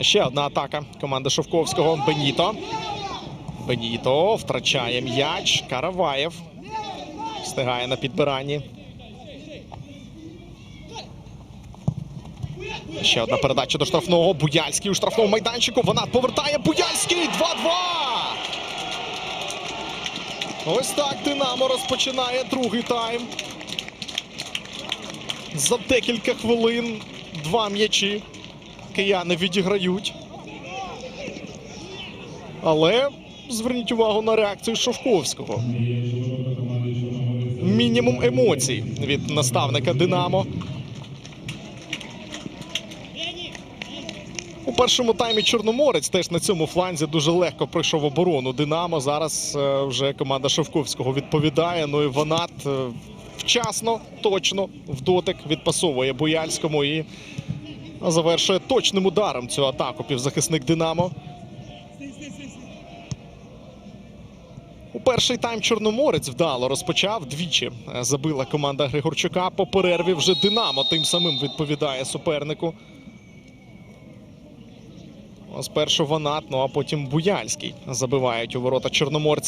Ще одна атака команди Шовковського. Беніто. Беніто втрачає м'яч. Караваєв. Встигає на підбиранні. Ще одна передача до штрафного. Буяльський у штрафному майданчику. Вона повертає Буяльський. 2-2. Ось так Динамо розпочинає другий тайм. За декілька хвилин два м'ячі кияни відіграють. Але зверніть увагу на реакцію Шовковського. Мінімум емоцій від наставника Динамо. У першому таймі Чорноморець теж на цьому фланзі дуже легко пройшов оборону. Динамо зараз е, вже команда Шовковського відповідає. Ну і Ванат е, вчасно, точно в дотик відпасовує Бояльському і завершує точним ударом цю атаку півзахисник Динамо. У перший тайм Чорноморець вдало розпочав двічі. Забила команда Григорчука. По перерві вже Динамо тим самим відповідає супернику. Спершу Ванат, ну а потім Буяльський забивають у ворота Чорноморця.